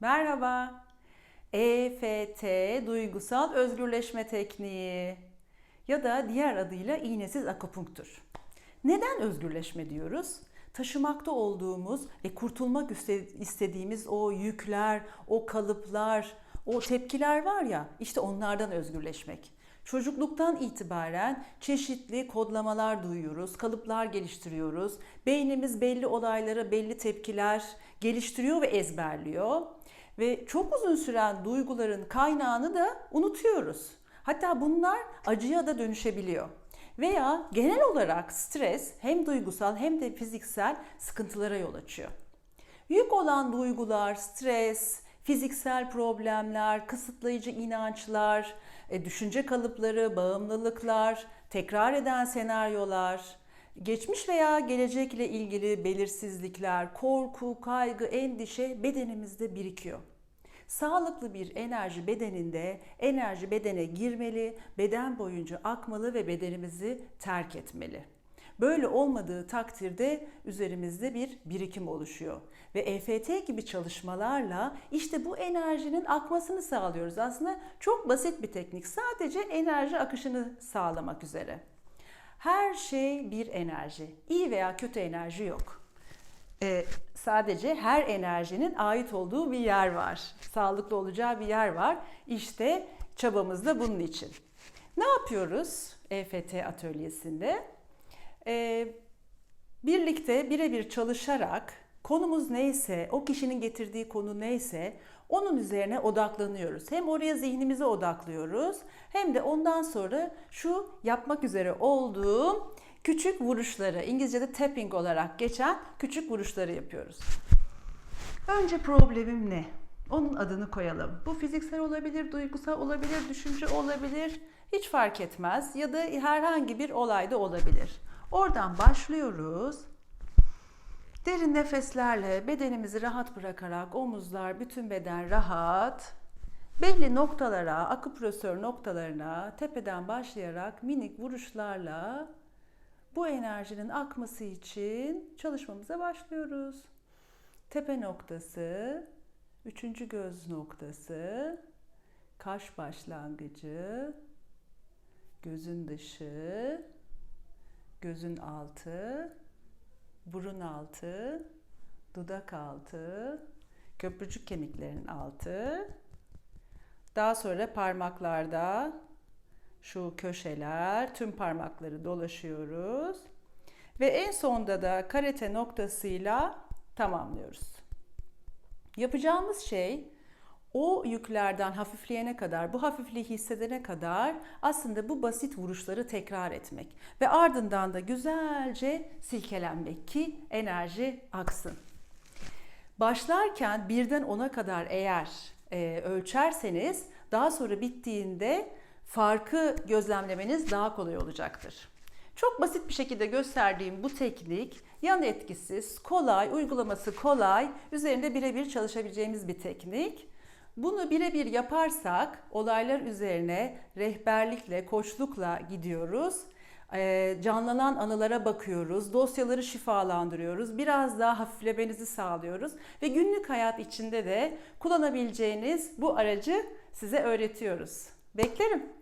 Merhaba. EFT duygusal özgürleşme tekniği ya da diğer adıyla iğnesiz akupunktur. Neden özgürleşme diyoruz? Taşımakta olduğumuz ve kurtulmak iste- istediğimiz o yükler, o kalıplar, o tepkiler var ya işte onlardan özgürleşmek. Çocukluktan itibaren çeşitli kodlamalar duyuyoruz, kalıplar geliştiriyoruz. Beynimiz belli olaylara belli tepkiler geliştiriyor ve ezberliyor. Ve çok uzun süren duyguların kaynağını da unutuyoruz. Hatta bunlar acıya da dönüşebiliyor. Veya genel olarak stres hem duygusal hem de fiziksel sıkıntılara yol açıyor. Yük olan duygular, stres, fiziksel problemler, kısıtlayıcı inançlar, e, düşünce kalıpları, bağımlılıklar, tekrar eden senaryolar, geçmiş veya gelecekle ilgili belirsizlikler, korku, kaygı, endişe bedenimizde birikiyor. Sağlıklı bir enerji bedeninde enerji bedene girmeli, beden boyunca akmalı ve bedenimizi terk etmeli. Böyle olmadığı takdirde üzerimizde bir birikim oluşuyor. Ve EFT gibi çalışmalarla işte bu enerjinin akmasını sağlıyoruz. Aslında çok basit bir teknik. Sadece enerji akışını sağlamak üzere. Her şey bir enerji. İyi veya kötü enerji yok. Ee, sadece her enerjinin ait olduğu bir yer var. Sağlıklı olacağı bir yer var. İşte çabamız da bunun için. Ne yapıyoruz EFT atölyesinde? Ee, birlikte birebir çalışarak konumuz neyse, o kişinin getirdiği konu neyse onun üzerine odaklanıyoruz. Hem oraya zihnimizi odaklıyoruz hem de ondan sonra şu yapmak üzere olduğum küçük vuruşları, İngilizce'de tapping olarak geçen küçük vuruşları yapıyoruz. Önce problemim ne? Onun adını koyalım. Bu fiziksel olabilir, duygusal olabilir, düşünce olabilir. Hiç fark etmez. Ya da herhangi bir olayda olabilir. Oradan başlıyoruz. Derin nefeslerle bedenimizi rahat bırakarak omuzlar, bütün beden rahat. Belli noktalara, akupresör noktalarına tepeden başlayarak minik vuruşlarla bu enerjinin akması için çalışmamıza başlıyoruz. Tepe noktası, üçüncü göz noktası, kaş başlangıcı, gözün dışı, gözün altı, burun altı, dudak altı, köprücük kemiklerinin altı. Daha sonra parmaklarda şu köşeler, tüm parmakları dolaşıyoruz. Ve en sonda da karate noktasıyla tamamlıyoruz. Yapacağımız şey o yüklerden hafifleyene kadar, bu hafifliği hissedene kadar aslında bu basit vuruşları tekrar etmek ve ardından da güzelce silkelenmek ki enerji aksın. Başlarken birden ona kadar eğer e, ölçerseniz daha sonra bittiğinde farkı gözlemlemeniz daha kolay olacaktır. Çok basit bir şekilde gösterdiğim bu teknik yan etkisiz, kolay, uygulaması kolay, üzerinde birebir çalışabileceğimiz bir teknik. Bunu birebir yaparsak olaylar üzerine rehberlikle, koçlukla gidiyoruz. Ee, canlanan anılara bakıyoruz, dosyaları şifalandırıyoruz, biraz daha hafiflemenizi sağlıyoruz ve günlük hayat içinde de kullanabileceğiniz bu aracı size öğretiyoruz. Beklerim.